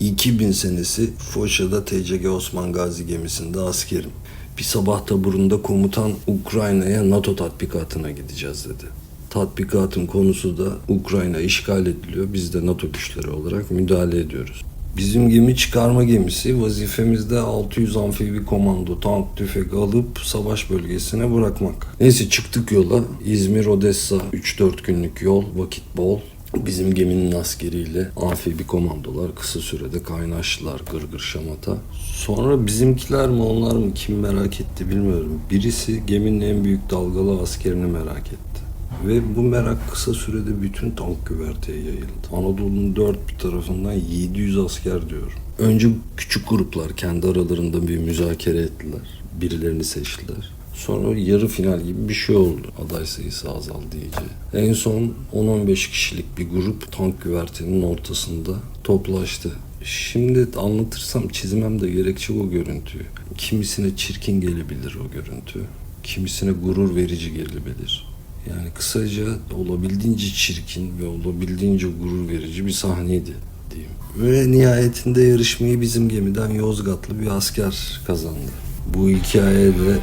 2000 senesi Foça'da TCG Osman Gazi gemisinde askerim. Bir sabah taburunda komutan Ukrayna'ya NATO tatbikatına gideceğiz dedi. Tatbikatın konusu da Ukrayna işgal ediliyor. Biz de NATO güçleri olarak müdahale ediyoruz. Bizim gemi çıkarma gemisi vazifemizde 600 amfibi komando tank tüfek alıp savaş bölgesine bırakmak. Neyse çıktık yola. İzmir Odessa 3-4 günlük yol vakit bol. Bizim geminin askeriyle amfibi komandolar kısa sürede kaynaştılar gırgır şamata. Sonra bizimkiler mi onlar mı kim merak etti bilmiyorum. Birisi geminin en büyük dalgalı askerini merak etti. Ve bu merak kısa sürede bütün tank güverteye yayıldı. Anadolu'nun dört bir tarafından 700 asker diyorum. Önce küçük gruplar kendi aralarında bir müzakere ettiler. Birilerini seçtiler. Sonra yarı final gibi bir şey oldu. Aday sayısı azaldı iyice. En son 10-15 kişilik bir grup tank güvertenin ortasında toplaştı. Şimdi anlatırsam çizmem de gerekecek o görüntüyü. Kimisine çirkin gelebilir o görüntü. Kimisine gurur verici gelebilir. Yani kısaca olabildiğince çirkin ve olabildiğince gurur verici bir sahneydi diyeyim. Ve nihayetinde yarışmayı bizim gemiden Yozgatlı bir asker kazandı. Bu hikaye de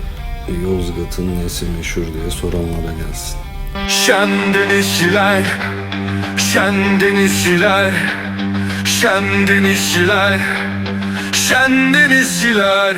Yozgat'ın nesi meşhur diye soranlara gelsin. Şen denizciler, şen denizciler, şen denizciler, şen denizciler.